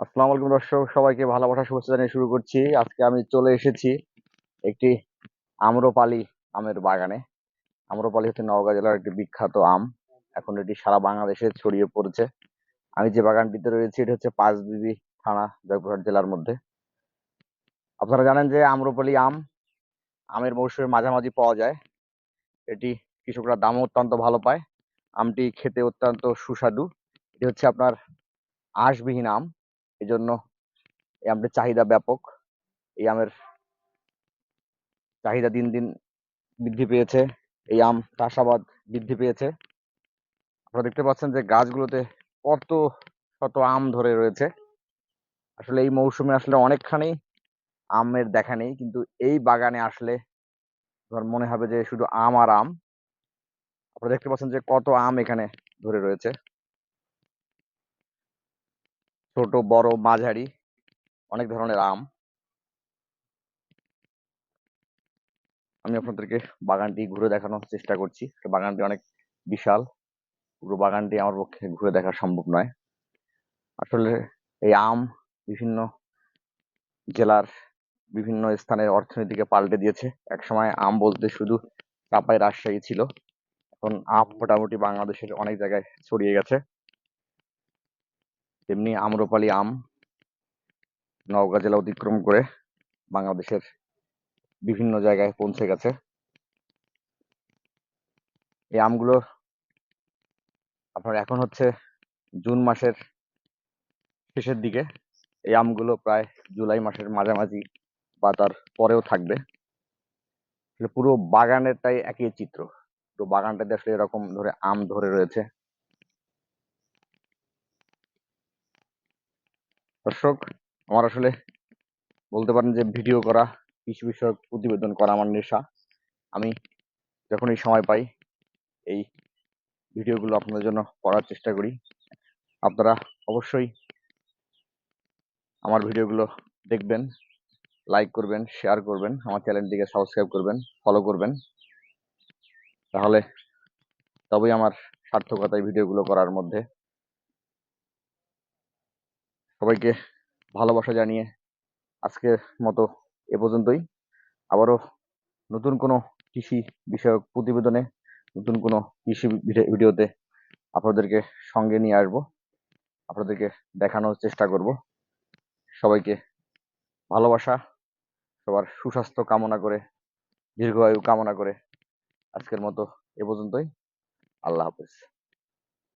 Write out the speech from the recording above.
আসসালামু আলাইকুম দর্শক, সবাইকে ভালোবাসা, শুভেচ্ছা জানিয়ে শুরু করছি। আজকে আমি চলে এসেছি একটি আম্রপালি আমের বাগানে। আম্রপালি হচ্ছে নওগাঁ জেলার একটি বিখ্যাত আম। এখন এটি সারা বাংলাদেশে ছড়িয়ে পড়েছে। আমি যে বাগানটিতে রয়েছি, এটি হচ্ছে পাঁচবিবি থানা, জয়পুরহাট জেলার মধ্যে। আপনারা জানেন যে আম্রপালি আম, আমের মৌসুমে মাঝামাঝি পাওয়া যায়। এটি কৃষকরা দামও অত্যন্ত ভালো পায়। আমটি খেতে অত্যন্ত সুস্বাদু। এটি হচ্ছে আপনার আঁশবিহীন আম। এজন্য এই আমটির চাহিদা ব্যাপক। এই আমের চাহিদা দিন দিন বৃদ্ধি পেয়েছে। এই আম চাষাবাদ বৃদ্ধি পেয়েছে। আপনারা দেখতে পাচ্ছেন যে গাছগুলোতে কত শত আম ধরে রয়েছে। আসলে এই মৌসুমে আসলে অনেকখানি আমের দেখা নেই, কিন্তু এই বাগানে আসলে তোমার মনে হবে যে শুধু আম আর আম। আপনারা দেখতে পাচ্ছেন যে কত আম এখানে ধরে রয়েছে। ছোট বড় মাঝারি অনেক ধরনের আম। আমি আপনাদেরকে বাগানটি ঘুরে দেখানোর চেষ্টা করছি। বাগানটি অনেক বিশাল। পুরো বাগানটি আমার পক্ষে ঘুরে দেখা সম্ভব নয়। আসলে এই আম বিভিন্ন জেলার বিভিন্ন স্থানের অর্থনীতিকে পাল্টে দিয়েছে। একসময় আম বলতে শুধু চাপাই রাজশাহী ছিল। এখন আম মোটামুটি বাংলাদেশের অনেক জায়গায় ছড়িয়ে গেছে। তেমনি আম্রপালি আম, নওগাঁ জেলা অতিক্রম করে বাংলাদেশের বিভিন্ন জায়গায় পৌঁছে গেছে। এই আমগুলো আপনার এখন হচ্ছে জুন মাসের শেষের দিকে। এই আমগুলো প্রায় জুলাই মাসের মাঝামাঝি বা তার পরেও থাকবে। পুরো বাগানেরটাই একই চিত্র। পুরো বাগানটাতে আসলে এরকম ধরে আম ধরে রয়েছে। দর্শক, আমার আসলে বলতে পারেন যে ভিডিও করা কৃষি বিষয়ক প্রতিবেদন করা আমার নেশা। আমি যখনই সময় পাই এই ভিডিওগুলো আপনাদের জন্য করার চেষ্টা করি। আপনারা অবশ্যই আমার ভিডিওগুলো দেখবেন লাইক করবেন শেয়ার করবেন, আমার চ্যানেলটিকে সাবস্ক্রাইব করবেন ফলো করবেন। তাহলে তবেই আমার সার্থকতা এই ভিডিওগুলো করার মধ্যে সবাইকে ভালোবাসা জানিয়ে আজকের মতো এ পর্যন্তই। আবারও নতুন কোনো কৃষি বিষয়ক প্রতিবেদনে, নতুন কোনো কৃষি ভিডিওতে আপনাদেরকে সঙ্গে নিয়ে আসব। আপনাদেরকে দেখানোর চেষ্টা করব। সবাইকে ভালোবাসা, সবার সুস্বাস্থ্য কামনা করে, দীর্ঘায়ু কামনা করে আজকের মতো এ পর্যন্তই। আল্লাহ হাফেজ।